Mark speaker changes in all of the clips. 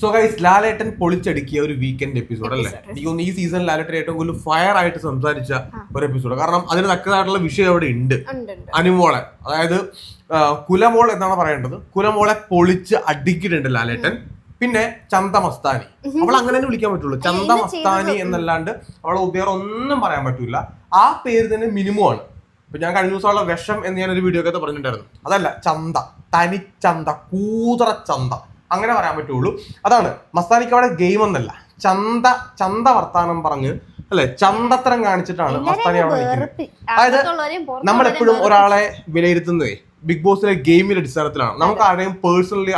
Speaker 1: So guys ലാലേട്ടൻ പൊളിച്ചടുക്കിയ ഒരു weekend episode അല്ലേ. എനിക്ക് തോന്നുന്നു ഈ സീസൺ ലാലേട്ടൻ ഏറ്റവും കൂടുതൽ ഫയർ ആയിട്ട് സംസാരിച്ച ഒരു എപ്പിസോഡ് കാരണം അതിന് തക്കതായിട്ടുള്ള വിഷയം അവിടെ ഉണ്ട്. അനുമോളെ. അതായത് കുലമോൾ എന്നാണ് പറയേണ്ടത്. കുലമോളെ പൊളിച്ച് അടിക്കിട്ടുണ്ട് ലാലേട്ടൻ. പിന്നെ ചന്ത മസ്താനി അവൾ അങ്ങനെ തന്നെ വിളിക്കാൻ പറ്റുള്ളൂ. ചന്ത മസ്താനി? എന്നല്ലാണ്ട് അവളെ വേറെ ഒന്നും പറയാൻ പറ്റൂല. ആ പേര് തന്നെ മിനിമം ആണ് ഇപ്പൊ ഞാൻ കഴിഞ്ഞ ദിവസമുള്ള വിഷം എന്ന് ഞാൻ ഒരു വീഡിയോ ഒക്കെ പറഞ്ഞിട്ടുണ്ടായിരുന്നു. അതല്ല ചന്ത. തനി ചന്ത കൂതറ ചന്ത അങ്ങനെ പറയാൻ പറ്റുള്ളൂ. അതാണ് മസ്താനിക്ക് അവിടെ ഗെയിം എന്നല്ല ചന്ത ചന്ത വർത്താനം പറഞ്ഞ് അല്ലെ? ചന്തത്തരം കാണിച്ചിട്ടാണ് മസ്താനി അവിടെ അതായത് അതായത് നമ്മളെപ്പോഴും ഒരാളെ വിലയിരുത്തുന്നതേ ബിഗ് ബോസിലെ ഗെയിമിന്റെ അടിസ്ഥാനത്തിലാണ്. നമുക്ക് ആരെയും പേഴ്സണലി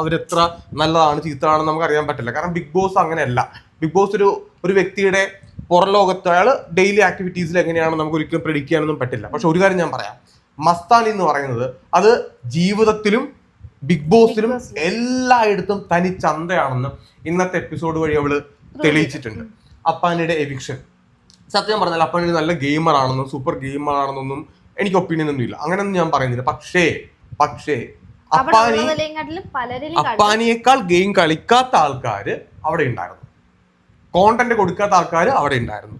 Speaker 1: അവരെത്ര നല്ലതാണ് ചീത്തയാണെന്ന് നമുക്ക് അറിയാൻ പറ്റില്ല. കാരണം ബിഗ് ബോസ് അങ്ങനെയല്ല. ബിഗ് ബോസ് ഒരു ഒരു വ്യക്തിയുടെ പുറം ലോകത്ത് അയാൾ ഡെയിലി ആക്ടിവിറ്റീസിൽ എങ്ങനെയാണ് നമുക്ക് ഒരിക്കലും പ്രെഡിക്റ്റ് ചെയ്യാനൊന്നും പറ്റില്ല. പക്ഷെ ഒരു കാര്യം ഞാൻ പറയാം. മസ്താനി എന്ന് പറയുന്നത് അത് ജീവിതത്തിലും ബിഗ് ബോസിലും. എല്ലായിടത്തും തനി ചന്തയാണെന്ന് ഇന്നത്തെ എപ്പിസോഡ് വഴി അവൾ തെളിയിച്ചിട്ടുണ്ട്. അപ്പാനിയുടെ എവിക്ഷൻ സത്യം പറഞ്ഞാൽ അപ്പാനി നല്ല ഗെയിമർ ആണെന്നും സൂപ്പർ ഗെയിമർ ആണെന്നൊന്നും എനിക്ക് ഒപ്പീനിയൻ ഒന്നും ഇല്ല. അങ്ങനെയൊന്നും ഞാൻ പറയുന്നില്ല. പക്ഷേ പക്ഷേ അപ്പാനി. അപ്പാനിയേക്കാൾ ഗെയിം കളിക്കാത്ത ആൾക്കാര് അവിടെ ഉണ്ടായിരുന്നു. കോണ്ടന്റ് കൊടുക്കാത്ത ആൾക്കാർ അവിടെ ഉണ്ടായിരുന്നു.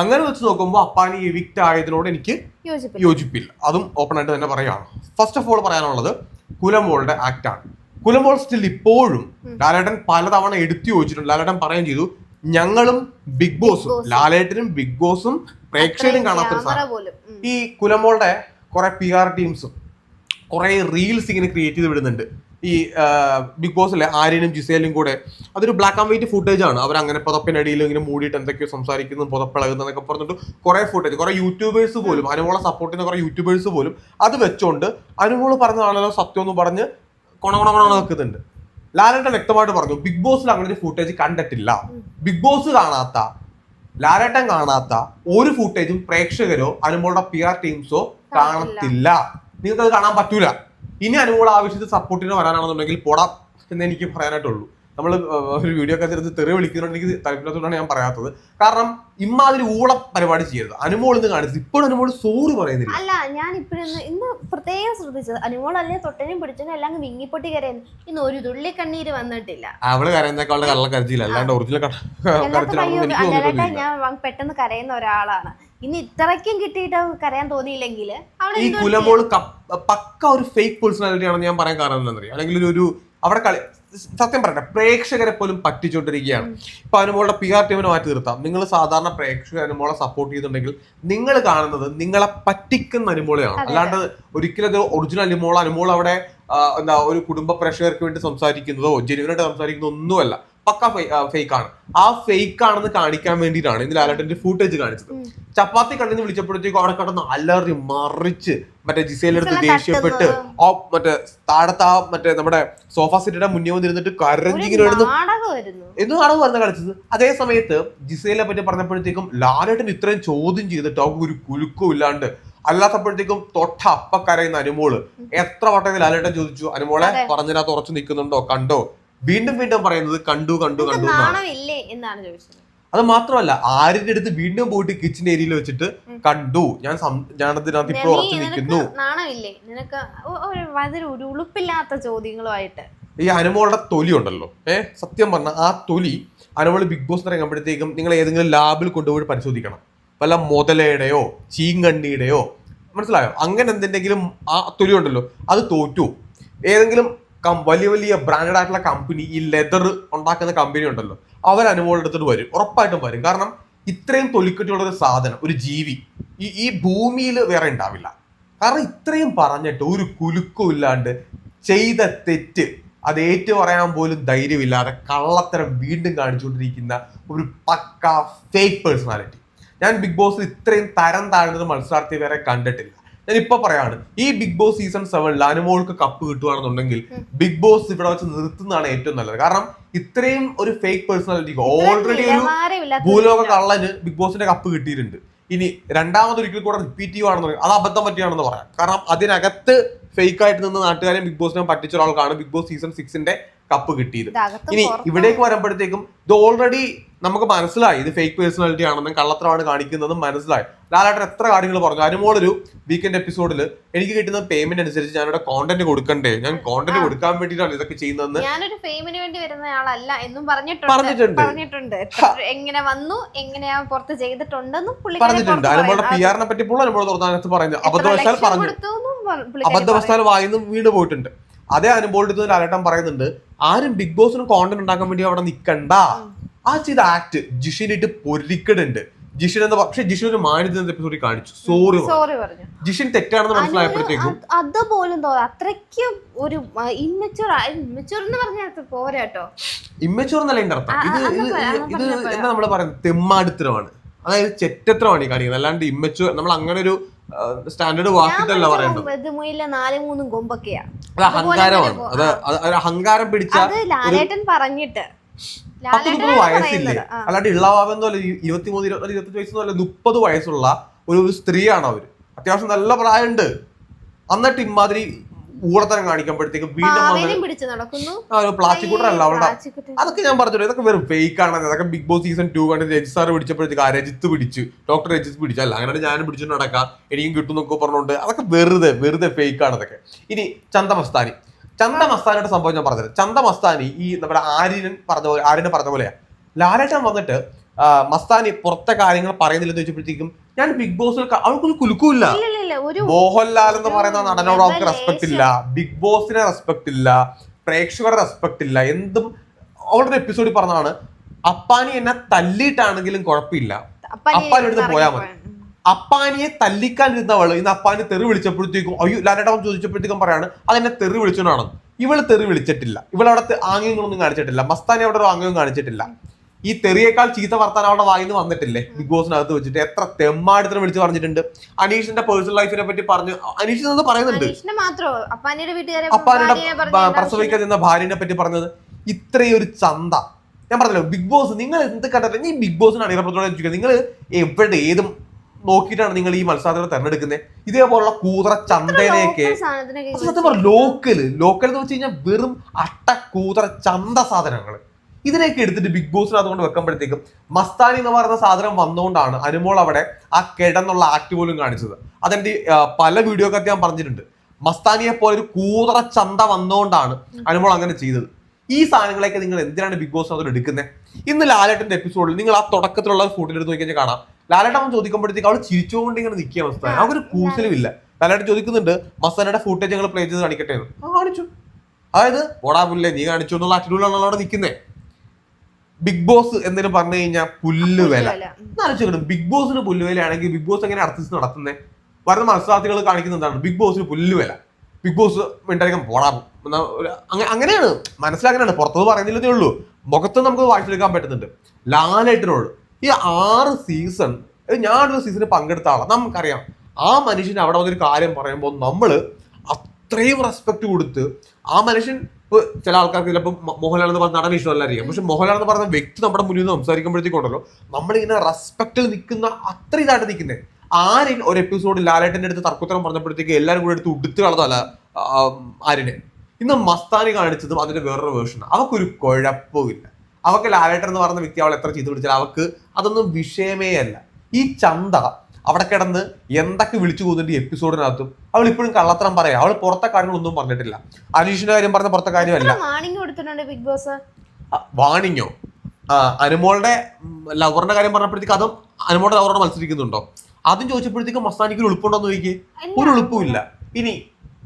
Speaker 1: അങ്ങനെ വെച്ച് നോക്കുമ്പോൾ അപ്പാനി എവിക്റ്റ് ആയതിനോട് എനിക്ക്
Speaker 2: യോജിപ്പില്ല.
Speaker 1: യോജിപ്പില്ല. അതും ഓപ്പൺ ആയിട്ട് തന്നെ പറയുകയാണ്. ഫസ്റ്റ് ഓഫ് ഓൾ പറയാനുള്ളത് കുലമോളുടെ ആക്ട് ആണ്. കുലമോൾ സ്റ്റിൽ ഇപ്പോഴും ലാലേട്ടൻ പലതവണ എടുത്തു ചോദിച്ചിട്ടുണ്ട്. ലാലേട്ടൻ പറയുകയും ചെയ്തു ഞങ്ങളും ബിഗ് ബോസും
Speaker 2: ബോസും.
Speaker 1: ലാലേട്ടനും ബിഗ് ബോസും പ്രേക്ഷകരും കാണാത്തൊരു സാധനം. ഈ കുലമോളുടെ കുറെ പി ആർ ടീംസും കുറെ റീൽസ് ഇങ്ങനെ ക്രിയേറ്റ് ചെയ്ത് വിടുന്നുണ്ട്. ഈ ബിഗ് ബോസിലെ ആര്യനും ജിസേലും കൂടെ അതൊരു ബ്ലാക്ക് ആൻഡ് വൈറ്റ് ഫുട്ടേജ് ആണ്. അവർ അങ്ങനെ പുതപ്പിനടിയിൽ ഇങ്ങനെ മൂടിയിട്ട് എന്തൊക്കെയോ സംസാരിക്കുന്നു പുതപ്പിളകുന്നു എന്നൊക്കെ പറഞ്ഞിട്ട് കുറെ ഫുട്ടേജ് കുറെ യൂട്യൂബേഴ്സ് പോലും അനുമോളെ സപ്പോർട്ട് ചെയ്യുന്ന കുറെ യൂട്യൂബേഴ്സ് പോലും അത് വെച്ചോണ്ട് അനുമോൾ പറഞ്ഞതാണല്ലോ സത്യം എന്ന് പറഞ്ഞ് കൊണകൊണകൊണ കൊണ കൊണ നിൽക്കുന്നുണ്ട് ലാലേട്ടൻ വ്യക്തമായിട്ട് പറഞ്ഞു ബിഗ് ബോസിൽ അങ്ങനെ ഒരു ഫുട്ടേജ് കണ്ടിട്ടില്ല. ബിഗ് ബോസ് കാണാത്ത ലാലേട്ടൻ കാണാത്ത ഒരു ഫുട്ടേജും പ്രേക്ഷകരോ അനുമോളുടെ പി ആർ ടീംസോ കാണത്തില്ല. നിങ്ങൾക്ക് അത് കാണാൻ പറ്റൂല. ഇനി അനുമോൾ ആവശ്യത്തിൽ സപ്പോർട്ടിന് വരാനാണെന്നുണ്ടെങ്കിൽ പോടാം എന്ന് എനിക്ക് പറയാനായിട്ടുള്ളൂ. നമ്മൾ ഒരു വീഡിയോ ഒക്കെ ചേർത്ത് തെറി വിളിക്കുന്നതുകൊണ്ട് എനിക്ക് താല്പര്യത്തോടാണ് ഞാൻ പറയാത്തത്. കാരണം ഇമ്മാതിരി ഊള പരിപാടി ചെയ്യരുത്. അനുമോൾ ഇന്ന് കാണിച്ചത് ഇപ്പോഴും അനുമോൾ സോറി പറയുന്നില്ല.
Speaker 2: അല്ല ഞാൻ ഇപ്പോഴും ഇന്ന് പ്രത്യേകം ശ്രദ്ധിച്ചത്. അനുമോൾ അനുമോളല്ലേ തൊട്ടനും പിടിച്ചനും എല്ലാം വിങ്ങിപ്പൊട്ടി കരയുന്നു. ഇന്ന് ഒരു തുള്ളി കണ്ണീര് വന്നിട്ടില്ല.
Speaker 1: അവൾ കരയുന്നേക്കാളുടെ കള്ള കരച്ചില്ല അല്ലാണ്ട് ഒറിജിനൽ
Speaker 2: ഞാൻ പെട്ടെന്ന് കരയുന്ന ഒരാളാണ്. ഇനി ഇത്രയ്ക്കും കിട്ടിയിട്ട് കരയാൻ തോന്നിയില്ലെങ്കിൽ അവിടെ
Speaker 1: ഈ കുലമോൾ കുലമോൾ പക്ക ഒരു ഫേക്ക് പേഴ്സണാലിറ്റി ആണെന്ന് ഞാൻ പറയാൻ കാരണം എന്താ അല്ലെങ്കിൽ ഒരു- ഒരു അവിടെ കളി സത്യം പറയട്ടെ പ്രേക്ഷകരെ പോലും പറ്റിച്ചുകൊണ്ടിരിക്കുകയാണ്. ഇപ്പൊ അനുമോളുടെ പി ആർ ടീമിനെ മാറ്റി നിർത്താം. നിങ്ങൾ സാധാരണ പ്രേക്ഷകർ അനുമോളെ സപ്പോർട്ട് ചെയ്തിട്ടുണ്ടെങ്കിൽ നിങ്ങൾ കാണുന്നത് നിങ്ങളെ പറ്റിക്കുന്ന അനുമോളെയാണ്. അല്ലാണ്ട് ഒരിക്കലും അത് ഒറിജിനൽ അനുമോൾ അനുമോൾ അവിടെ എന്താ ഒരു കുടുംബ പ്രേക്ഷകർക്ക് വേണ്ടി സംസാരിക്കുന്നതോ ജെനുവിനായിട്ട് സംസാരിക്കുന്നതോ ഒന്നുമല്ല. പക്ക ഫേക്ക് ആണ്. ആ ഫേക്ക് ആണെന്ന് കാണിക്കാൻ വേണ്ടിയിട്ടാണ് ഇന്ന് ലാലേട്ടന്റെ ഫൂട്ടേജ് കാണിച്ചത്. ചപ്പാത്തി കണ്ടെന്ന് വിളിച്ചപ്പോഴത്തേക്കും അവിടെ കിടന്ന് അലറി മറിച്ച് മറ്റേ ജിസേലെടുത്ത്
Speaker 2: ജിസേല
Speaker 1: ദേഷ്യപ്പെട്ട് ഓ മറ്റേ താഴത്തെ ആ മറ്റേ നമ്മുടെ സോഫ സെറ്റിന്റെ മുന്നേ വന്നിരുന്നിട്ട് കരഞ്ഞിങ്ങനെ
Speaker 2: എന്നും
Speaker 1: എന്ന് നാടകം പറഞ്ഞ കളിച്ചത് അതേ സമയത്ത് ജിസേലിനെ പറ്റി പറഞ്ഞപ്പോഴത്തേക്കും ലാലേട്ടൻ ഇത്രയും ചോദ്യം ചെയ്തിട്ട് അവർക്ക് ഒരു കുലുക്കും ഇല്ലാണ്ട് അല്ലാത്തപ്പോഴത്തേക്കും തൊട്ട അപ്പ കരയുന്ന അനുമോൾ എത്ര വട്ടം ലാലേട്ടൻ ചോദിച്ചു? അനുമോളെ. പറഞ്ഞതിനകത്ത് ഉറച്ചു നിൽക്കുന്നുണ്ടോ? കണ്ടോ? വീണ്ടും വീണ്ടും പറയുന്നത് കണ്ടു കണ്ടു കണ്ടു എന്നാണ്.
Speaker 2: നാണമില്ലേ എന്നാണ് ചോദിച്ചത്.
Speaker 1: അത് മാത്രമല്ല ആരുടെ അടുത്ത് വീണ്ടും പോയിട്ട് കിച്ചൺ ഏരിയയിൽ വെച്ചിട്ട് കണ്ടു ഞാൻ ഞാനതിനകത്ത്
Speaker 2: ഇപ്പൊ
Speaker 1: ഉറച്ചു നിൽക്കുന്നു.
Speaker 2: നിനക്ക് നാണമില്ലേ? നിനക്ക് ഒരു വളരെ ഒരു ഉളുപ്പില്ലാത്ത ചോദ്യങ്ങളുമായിട്ട്.
Speaker 1: ഈ അനുമോളുടെ തൊലി ഉണ്ടല്ലോ. ഏഹ് സത്യം പറഞ്ഞ ആ തൊലി അനുമോൾ ബിഗ് ബോസ് ഇറങ്ങുമ്പോഴത്തേക്കും നിങ്ങൾ ഏതെങ്കിലും ലാബിൽ കൊണ്ടുപോയി പരിശോധിക്കണം. വല്ല മുതലയുടെയോ ചീങ്കണ്ണിയുടെയോ മനസ്സിലായോ? അങ്ങനെ എന്തെങ്കിലും ആ തൊലി ഉണ്ടല്ലോ അത് തോറ്റു. ഏതെങ്കിലും വലിയ വലിയ ബ്രാൻഡഡ് ആയിട്ടുള്ള കമ്പനി ഈ ലെതർ ഉണ്ടാക്കുന്ന കമ്പനി ഉണ്ടല്ലോ. അവർ അനുഭവം എടുത്തിട്ട് വരും. ഉറപ്പായിട്ടും വരും. കാരണം ഇത്രയും തൊലിക്കെട്ടിയുള്ള ഒരു സാധനം ഒരു ജീവി ഈ ഈ ഭൂമിയിൽ വേറെ ഉണ്ടാവില്ല. കാരണം ഇത്രയും പറഞ്ഞിട്ട് ഒരു കുലുക്കും ഇല്ലാണ്ട് ചെയ്ത തെറ്റ് അത് ഏറ്റു പറയാൻ പോലും ധൈര്യമില്ലാതെ കള്ളത്തരം വീണ്ടും കാണിച്ചുകൊണ്ടിരിക്കുന്ന ഒരു പക്ക ഫേക്ക് പേഴ്സണാലിറ്റി ഞാൻ ബിഗ് ബോസിൽ ഇത്രയും തരം താഴ്ന്നത് മത്സരാർത്ഥി വരെ കണ്ടിട്ടില്ല. ഞാൻ ഇപ്പൊ പറയാണ് ഈ ബിഗ് ബോസ് സീസൺ സെവനിൽ അനുമോൾക്ക് കപ്പ് കിട്ടുകയാണെന്നുണ്ടെങ്കിൽ ബിഗ് ബോസ് ഇവിടെ വെച്ച് നിർത്തുന്നതാണ് ഏറ്റവും നല്ലത്. കാരണം ഇത്രയും ഒരു ഫേക്ക് പേഴ്സണാലിറ്റി ഓൾറെഡി ഒരു ഭൂലോക കള്ളന് ബിഗ് ബോസിന്റെ കപ്പ് കിട്ടിയിട്ടുണ്ട്. ഇനി രണ്ടാമതൊരിക്കൽ കൂടെ റിപ്പീറ്റ് ചെയ്യുവാണെന്ന് അത് അബദ്ധം പറ്റിയാണെന്ന് പറയാം. കാരണം അതിനകത്ത് ഫേക്ക് ആയിട്ട് നിന്ന് നാട്ടുകാരെ ബിഗ് ബോസിനെ പറ്റിച്ച ഒരാൾക്കാണ് Big Boss season six cup കിട്ടിയത്. ഇനി ഇവിടേക്ക് വരുമ്പോഴത്തേക്കും ഇത് ഓൾറെഡി നമുക്ക് മനസ്സിലായി ഇത് ഫേക്ക് പേഴ്സണാലിറ്റി ആണെന്നും കള്ളത്തരമാണ് കാണിക്കുന്നതും മനസ്സിലായി. ലാലേട്ടൻ എത്ര കാര്യങ്ങൾ പറഞ്ഞു. അനുമോളൊരു വീക്കെൻഡ് എപ്പിസോഡിൽ എനിക്ക് കിട്ടുന്ന പേയ്മെന്റ് അനുസരിച്ച് ഞാനിവിടെ കോണ്ടന്റ് കൊടുക്കണ്ടേ? ഞാൻ കോണ്ടന്റ് കൊടുക്കാൻ വേണ്ടിയിട്ടാണ് ഇതൊക്കെ ചെയ്യുന്നതെന്ന്
Speaker 2: ഞാനൊരു ഫെയിമിന് വേണ്ടി വരുന്ന ആളല്ല എന്നും പറഞ്ഞിട്ടുണ്ട്.
Speaker 1: പറഞ്ഞിട്ടുണ്ട്.
Speaker 2: എങ്ങനെ വന്നു എങ്ങനെയാ പുറത്ത് ചെയ്തിട്ടുണ്ടെന്നും
Speaker 1: പറഞ്ഞിട്ടുണ്ട്. അനുമോളുടെ പി. ആറിനെ പറ്റി പോലും അനുമോൾ
Speaker 2: എത്ര
Speaker 1: അബദ്ധവശാൽ പറഞ്ഞു. അബദ്ധവശാൽ വായിന്നും വീണ് പോയിട്ടുണ്ട്. അതേ അനുഭവം എടുത്ത് ലാലേട്ടൻ പറയുന്നുണ്ട് ആരും ബിഗ് ബോസിന് കോണ്ടന്റ് ഉണ്ടാക്കാൻ വേണ്ടി അവിടെ നിൽക്കണ്ട ആ ചെയ്ത ആക്ട് ജിഷിനിട്ട് പൊരിക്കടുണ്ട് ജിഷിൻ എന്താ പക്ഷെ ജിഷിൻ ഒരു മാന്യത എപ്പിസോഡിൽ കാണിച്ചു. സോറി
Speaker 2: സോറി പറഞ്ഞു.
Speaker 1: ജിഷിൻ തെറ്റാണെന്ന് മനസ്സിലായപ്പോഴത്തേക്കും
Speaker 2: അതുപോലും അത്രയ്ക്കും ഒരു ഇമ്മച്ചുവർ ഇമ്മച്ചുവർ എന്ന് പറഞ്ഞാൽ പോരാട്ടോ
Speaker 1: ഇമ്മച്ചൂർ എന്നല്ല എന്റെ അർത്ഥം. ഇത് ഇത്. എന്താ നമ്മൾ പറയുന്നത്? തെമ്മാടിത്തരമാണ്. അതായത് ചെറ്റത്രമാണ് ഈ കാണിക്കുന്നത്. അല്ലാണ്ട് ഇമ്മച്ചൂർ നമ്മൾ അങ്ങനെ ഒരു സ്റ്റാൻഡേർഡ് വാക്കിട്ടല്ല
Speaker 2: പറയുന്നത്
Speaker 1: അത് അഹങ്കാരമാണ്. അത് അഹങ്കാരം പിടിച്ച
Speaker 2: ലാലേട്ടൻ പറഞ്ഞിട്ട്.
Speaker 1: പത്ത് വയസ്സില്ലേ? അല്ലാണ്ട് ഇള്ളവാബെന്ന് പോലെ ഇരുപത്തിമൂന്ന് ഇരുപത്തി ഇരുപത്തഞ്ച് വയസ്സെന്നോ അല്ല മുപ്പത് വയസ്സുള്ള ഒരു സ്ത്രീയാണ് അവർ. അത്യാവശ്യം നല്ല പ്രായമുണ്ട്. എന്നിട്ട് ഇമാതിരി ഊടത്തരം കാണിക്കുമ്പോഴത്തേക്ക് വീണ്ടും പ്ലാസ്റ്റിക് കൂട്ടറല്ല അവളുടെ. അതൊക്കെ ഞാൻ പറഞ്ഞു ഇതൊക്കെ വെറും ഫേക്ക് ആണ് അതൊക്കെ ബിഗ് ബോസ് സീസൺ ടു കണ്ട് രജിത് സാർ പിടിച്ചപ്പോഴത്തേക്ക് ആ രജിത്ത് പിടിച്ചു. ഡോക്ടർ രജിത്ത് പിടിച്ചു. അല്ല അങ്ങനെ ഞാനും പിടിച്ചു നടക്കാം. എനിക്കും കിട്ടും എന്നൊക്കെ പറഞ്ഞുകൊണ്ട് അതൊക്കെ വെറുതെ വെറുതെ ഫേക്ക് ആണ് അതൊക്കെ. ഇനി ചന്ത മസ്താനി ചന്ത മസ്താനോട് സംഭവം ഞാൻ പറഞ്ഞത്. ചന്ത മസ്താനി ഈ നമ്മുടെ ആര്യൻ പറഞ്ഞ പോലെ ആര്യനെ പറഞ്ഞ പോലെയാ. ലാലേട്ടൻ വന്നിട്ട് മസ്താനി പുറത്തെ കാര്യങ്ങൾ പറയുന്നില്ലെന്ന് ചോദിച്ചപ്പോഴത്തേക്കും ഞാൻ ബിഗ് ബോസിൽ അവൾക്കൊന്നും അവൾക്കൊരു കുലുക്കുമില്ല മോഹൻലാൽ എന്ന് പറയുന്ന നടനോട്
Speaker 2: അവൾക്ക്
Speaker 1: റെസ്പെക്ട് ഇല്ല. ബിഗ് ബോസിനെ റെസ്പെക്ട് ഇല്ല. പ്രേക്ഷകരെ റെസ്പെക്ട് ഇല്ല. എന്തും അവളുടെ എപ്പിസോഡിൽ പറഞ്ഞതാണ് അപ്പാനി എന്നെ തല്ലിയിട്ടാണെങ്കിലും കുഴപ്പമില്ല.
Speaker 2: അപ്പാനി
Speaker 1: എടുത്ത് പോയാൽ മതി. അപ്പാനിയെ തല്ലിക്കാനിരുന്നവൾ ഇന്ന് അപ്പാനി തെറി വിളിച്ചപ്പോഴത്തേക്കും അയ്യോ ലാലേട്ടൻ ചോദിച്ചപ്പോഴത്തേക്കും പറയാണ് അതെന്നെ തെറി വിളിച്ചോണ്ടാണ് ഇവൾ തെറി വിളിച്ചിട്ടില്ല. ഇവളവിടെ ആംഗ്യങ്ങളൊന്നും കാണിച്ചിട്ടില്ല. മസ്താനി അവിടെ ഒരു ആംഗ്യവും കാണിച്ചിട്ടില്ല. ഈ തെറിയേക്കാൾ ചീത്ത വർത്താനം അവിടെ വായിന്ന് വന്നിട്ടില്ലേ? ബിഗ് ബോസിനകത്ത് വെച്ചിട്ട് എത്ര തെമ്മാടത്തിന് വിളിച്ച് പറഞ്ഞിട്ടുണ്ട്. അനീഷിന്റെ പേഴ്സണൽ ലൈഫിനെ പറ്റി പറഞ്ഞു. അനീഷ് എന്ന് പറയുന്നുണ്ട്.
Speaker 2: അപ്പാനിയുടെ
Speaker 1: പ്രസവിക്കാൻ ചെന്ന ഭാര്യനെ പറ്റി പറഞ്ഞത് ഇത്രയൊരു ഒരു ചന്ത. ഞാൻ പറഞ്ഞല്ലോ ബിഗ് ബോസ് നിങ്ങൾ എന്ത് കണ്ടിട്ട് ഈ ബിഗ് ബോസിന് അണിയറപ്പത്തോടെ നിങ്ങൾ എവിടെ ഏതും നോക്കിയിട്ടാണ് നിങ്ങൾ ഈ മത്സരത്തിൽ തെരഞ്ഞെടുക്കുന്നത്. ഇതേപോലുള്ള കൂതറ ചന്തയിലേക്ക് സത്യം ലോക്കൽ ലോക്കൽ എന്ന് വെച്ച് കഴിഞ്ഞാൽ വെറും അട്ട കൂതറ ചന്ത സാധനങ്ങൾ. ഇതിനെയൊക്കെ എടുത്തിട്ട് ബിഗ് ബോസിനകത്ത് കൊണ്ട് വെക്കുമ്പോഴത്തേക്കും മസ്താനി എന്ന് പറയുന്ന സാധനം വന്നുകൊണ്ടാണ് അനുമോൾ അവിടെ ആ കിടന്നുള്ള ആക്ട് പോലും കാണിച്ചത്. അതെന്റെ പല വീഡിയോ ഒക്കെ ഞാൻ പറഞ്ഞിട്ടുണ്ട്. മസ്താനിയെ പോലെ ഒരു കൂതറ ചന്ത വന്നുകൊണ്ടാണ് അനുമോൾ അങ്ങനെ ചെയ്തത്. ഈ സാധനങ്ങളൊക്കെ നിങ്ങൾ എന്തിനാണ് ബിഗ് ബോസ് അതിൽ എടുക്കുന്നത്? ഇന്ന് ലാലേട്ടന്റെ എപ്പിസോഡിൽ നിങ്ങൾ ആ തുടക്കത്തിലുള്ള ഫുഡിൽ എടുത്ത് കഴിഞ്ഞാൽ കാണാം. ലാലേട്ടൻ അവൻ ചോദിക്കുമ്പോഴത്തേക്ക് അവൾ ചിരിച്ചുകൊണ്ട് ഇങ്ങനെ നിൽക്കിയ മസ്താനി അവർക്ക് കൂസലുമില്ല ലാലേട്ടൻ ചോദിക്കുന്നുണ്ട് മസാനയുടെ ഫുട്ടേജ് ഞങ്ങൾ പ്ലേ ചെയ്ത് കാണിക്കട്ടെ എന്ന്. കാണിച്ചു. അതായത് ഓടാ പുല്ലേ നീ കാണിച്ചു എന്നുള്ള അറ്റിലൂടെയാണ് അവിടെ നിൽക്കുന്നത് ബിഗ് ബോസ് എന്തിനു പറഞ്ഞു കഴിഞ്ഞാൽ പുല്ല് വില. എന്നാലും ബിഗ് ബോസിന് പുല്ലുവിലയാണെങ്കിൽ ബിഗ് ബോസ് എങ്ങനെ അർത്ഥിച്ച് നടത്തുന്നത് വരുന്ന മത്സരാർത്ഥികൾ കാണിക്കുന്ന എന്താണ്? ബിഗ് ബോസിന് പുല്ലുവില ബിഗ് ബോസ് മിണ്ടായിരിക്കും പോടാ അങ്ങനെയാണ്. മനസ്സിലാക്കാനാണ്. പുറത്തത് പറയുന്നില്ലതേ ഉള്ളൂ. മുഖത്ത് നമുക്ക് വായിച്ചെടുക്കാൻ പറ്റുന്നുണ്ട്. ലാലേട്ടനോട് ഈ ആറ് സീസൺ ഞാനൊരു സീസണിൽ പങ്കെടുത്ത ആളാണ് നമുക്കറിയാം. ആ മനുഷ്യൻ അവിടെ വന്നൊരു കാര്യം പറയുമ്പോൾ നമ്മൾ അത്രയും റെസ്പെക്ട് കൊടുത്ത് ആ മനുഷ്യൻ ഇപ്പൊ ചില ആൾക്കാർക്ക് ചിലപ്പോൾ മോഹൻലാൽ എന്ന് പറഞ്ഞ നടൻ ഇഷ്ടമല്ലായിരിക്കും. പക്ഷെ മോഹൻലാൽ എന്ന് പറഞ്ഞ വ്യക്തി നമ്മുടെ മുന്നിൽ നിന്ന് സംസാരിക്കുമ്പോഴത്തേക്കുണ്ടല്ലോ നമ്മളിങ്ങനെ റെസ്പെക്റ്റിൽ നിൽക്കുന്ന അത്ര ഇതായിട്ട് നിൽക്കുന്നത് ആര്യൻ ഒരു എപ്പിസോഡ് ലാലേട്ടന്റെ അടുത്ത് തർക്കുത്തരം പറഞ്ഞപ്പോഴത്തേക്ക് എല്ലാവരും കൂടെ എടുത്ത് ഉടുത്ത് കളതല്ല ആരിനെ ഇന്ന് മസ്താനി കാണിച്ചതും അതിന്റെ വേറൊരു വേർഷൻ അവക്കൊരു കുഴപ്പമില്ല. അവക്ക് ലാലേട്ടൻ എന്ന് പറഞ്ഞ വ്യക്തി അവൾ എത്ര ചെയ്തു പിടിച്ചാൽ അവക്ക് അതൊന്നും വിഷയമേ അല്ല. ഈ ചന്ത അവിടെ കിടന്ന് എന്തൊക്കെ വിളിച്ചു പോകുന്നുണ്ട് ഈ എപ്പിസോഡിനകത്തും അവൾ ഇപ്പോഴും കള്ളത്തരം പറയാം. അവൾ പുറത്തെ കാര്യങ്ങളൊന്നും പറഞ്ഞിട്ടില്ല. അനീഷിന്റെ കാര്യം പറഞ്ഞ പുറത്തെ കാര്യമല്ല.
Speaker 2: എത്ര വാണിംഗ് കൊടുത്തിട്ടുണ്ട് ബിഗ് ബോസ്?
Speaker 1: വാണിങ്ങോ അനുമോളുടെ ലവറിന്റെ കാര്യം പറഞ്ഞപ്പോഴത്തേക്ക് അതും അനുമോളുടെ ലവറോട് മത്സരിക്കുന്നുണ്ടോ? അതും ചോദിച്ചപ്പോഴത്തേക്കും മസ്താനിക്ക് ഒരു എളുപ്പമുണ്ടോ എന്ന് ചോദിക്കേ ഒരു എളുപ്പമില്ല ഇനി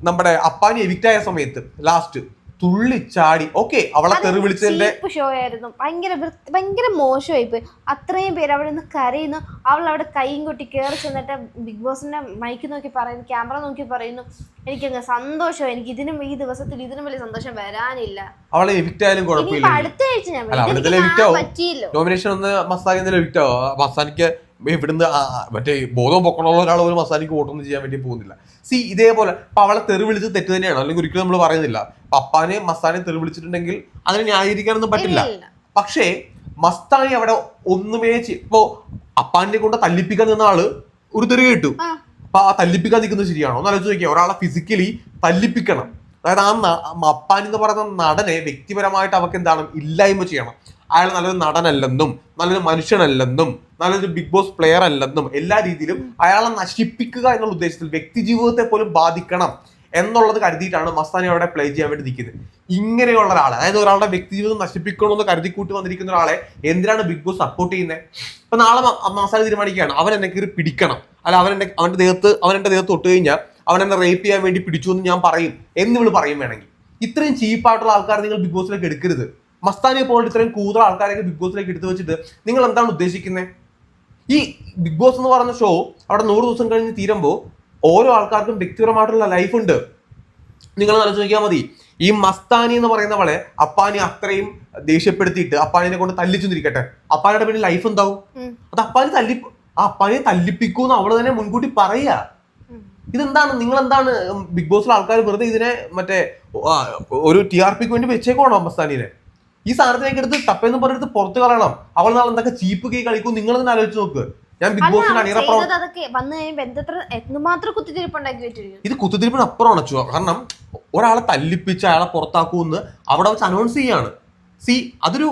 Speaker 1: നമ്മുടെ അപ്പാനി എവിക്റ്റായ ആയ സമയത്ത് ലാസ്റ്റ് തുള്ളിച്ചാടി. ഓക്കെ അവളെ തെറി വിളിച്ചതിന്റെ
Speaker 2: ഷോ ആയിരുന്നു. ഭയങ്കര ഭയങ്കര മോശമായി പോയി. അത്രയും പേര് അവിടെ നിന്ന് കരയുന്നു. അവൾ അവിടെ കൈയും കൊട്ടി കയറി ചെന്നിട്ട് ബിഗ് ബോസിന്റെ മൈക്ക് നോക്കി പറയുന്നു ക്യാമറ നോക്കി പറയുന്നു. എനിക്കങ്ങ് സന്തോഷം എനിക്ക് ഇതിനും ഈ ദിവസത്തിൽ ഇതിനും വലിയ സന്തോഷം വരാനില്ല.
Speaker 1: അവളെ എവിക്റ്റ് ആയാലും കുഴപ്പമില്ല
Speaker 2: അടുത്ത ആഴ്ച ഞാൻ പറ്റിയില്ല.
Speaker 1: ഡോമിനേഷൻ നോമിനേഷൻ ഒന്ന് എന്തെങ്കിലും എവിക്റ്റ് ആവോ? മസ്താനിക്ക് ഇവിടുന്ന് മറ്റേ ബോധം പൊക്കണുള്ള ഒരാൾ ഒരു മസ്താനിക്ക് വോട്ടൊന്നും ചെയ്യാൻ വേണ്ടി പോകുന്നില്ല. സി ഇതേപോലെ അപ്പൊ അവളെ തെറി വിളിച്ച് തെറ്റ് തന്നെയാണ്? അല്ലെങ്കിൽ ഒരിക്കലും നമ്മൾ പറയുന്നില്ല. പപ്പാനെ അപ്പാനെ മസ്താനെ തെറി വിളിച്ചിട്ടുണ്ടെങ്കിൽ അതിനെ ന്യായീകരിക്കാനൊന്നും പറ്റില്ല. പക്ഷേ മസ്താനി അവിടെ ഒന്നുമേ ഇപ്പോ അപ്പാനെ കൊണ്ട് തല്ലിപ്പിക്കാൻ നിന്ന ആൾ ഒരു തെറി കേട്ടു. അപ്പൊ ആ തല്ലിപ്പിക്കാൻ നിൽക്കുന്നത് ശരിയാണോ? എന്ന് ആലോചിച്ച് നോക്കിയാൽ ഒരാളെ ഫിസിക്കലി തല്ലിപ്പിക്കണം. അതായത് ആ അപ്പാൻ എന്ന് പറയുന്ന നടനെ വ്യക്തിപരമായിട്ട് അവർക്ക് എന്താണ് ഇല്ലായ്മ ചെയ്യണം. അയാൾ നല്ലൊരു നടനല്ലെന്നും നല്ലൊരു മനുഷ്യനല്ലെന്നും നല്ലൊരു ബിഗ് ബോസ് പ്ലെയർ അല്ലെന്നും എല്ലാ രീതിയിലും അയാളെ നശിപ്പിക്കുക എന്നുള്ള ഉദ്ദേശത്തിൽ വ്യക്തി ജീവിതത്തെ പോലും ബാധിക്കണം എന്നുള്ളത് കരുതിയിട്ടാണ് മസ്താനി അവിടെ പ്ലേ ചെയ്യാൻ വേണ്ടി നിൽക്കുന്നത്. ഇങ്ങനെയുള്ള ഒരാളെ അതായത് ഒരാളുടെ വ്യക്തി ജീവിതം നശിപ്പിക്കണമെന്ന് കരുതിക്കൂട്ടി വന്നിരിക്കുന്ന ഒരാളെ എന്തിനാണ് ബിഗ് ബോസ് സപ്പോർട്ട് ചെയ്യുന്നത് ഇപ്പൊ നാളെ മസാല തീരുമാനിക്കുകയാണ് അവൻ എന്നെ കയറി പിടിക്കണം. അല്ല അവൻ എന്നെ അവന്റെ ദേഹത്ത് അവൻ എന്റെ ദേഹത്ത് തൊട്ട് കഴിഞ്ഞാൽ അവൻ എന്നെ റേപ്പ് ചെയ്യാൻ വേണ്ടി പിടിച്ചു എന്ന് ഞാൻ പറയും എന്ന് ഇവൾ പറയും വേണമെങ്കിൽ. ഇത്രയും ചീപ്പായിട്ടുള്ള ആൾക്കാർ നിങ്ങൾ ബിഗ് ബോസിലേക്ക് എടുക്കരുത്. മസ്താനിയെ പോലുള്ള ഇത്രയും കൂടുതൽ ആൾക്കാരെയൊക്കെ ബിഗ് ബോസിലേക്ക് എടുത്തു വെച്ചിട്ട് നിങ്ങൾ എന്താണ് ഉദ്ദേശിക്കുന്നത് ഈ ബിഗ് ബോസ് എന്ന് പറയുന്ന ഷോ അവിടെ നൂറ് ദിവസം കഴിഞ്ഞ് തീരുമ്പോൾ ഓരോ ആൾക്കാർക്കും വ്യക്തിപരമായിട്ടുള്ള ലൈഫ് ഉണ്ട്. നിങ്ങൾ ആലോചിച്ച് നോക്കിയാൽ മതി. ഈ മസ്താനി എന്ന് പറയുന്നവളെ അപ്പാനി അത്രയും ദേഷ്യപ്പെടുത്തിയിട്ട് അപ്പാനിനെ കൊണ്ട് തല്ലിച്ചെന്നിരിക്കട്ടെ. അപ്പാനിയുടെ പിന്നെ ലൈഫ് എന്താവും? അത് അപ്പാനി തല്ലി ആ തല്ലിപ്പിക്കൂ എന്ന് അവൾ തന്നെ മുൻകൂട്ടി പറയുക ഇതെന്താണ്? നിങ്ങൾ എന്താണ് ബിഗ് ബോസിലെ ആൾക്കാർ വെറുതെ ഇതിനെ മറ്റേ ഒരു ടി ആർ പിക്ക് വേണ്ടി വെച്ചേക്കോണോ മസ്താനിനെ? ഈ സാധനത്തിനൊക്കെ എടുത്ത് തപ്പെന്ന് പറഞ്ഞെടുത്ത് പുറത്ത് കളയണം. അവൾ നാളെ എന്തൊക്കെ ചീപ്പ് കൈ കളിക്കും നിങ്ങൾ തന്നെ ആലോചിച്ച് നോക്ക്. ഞാൻ ബിഗ്
Speaker 2: അല്ല
Speaker 1: ബോസിന്
Speaker 2: അവൻ
Speaker 1: അണിയറ പ്രവർ
Speaker 2: ചെയ്തത് അതൊക്കെ വന്നു കഴിയുമ്പോ എന്തെത്ര എന്തുമാത്രം കുത്തിത്തിരിപ്പുണ്ടാക്കി വെച്ചിരിക്കും
Speaker 1: ഇത് കുത്തിത്തിരിപ്പിന് അപ്പുറമാണ് അണച്ചു കാരണം ഒരാളെ തല്ലിപ്പിച്ച് അയാളെ പുറത്താക്കൂന്ന് അവിടെ വെച്ച് അനൗൺസ് ചെയ്യാണ്. സി അതൊരു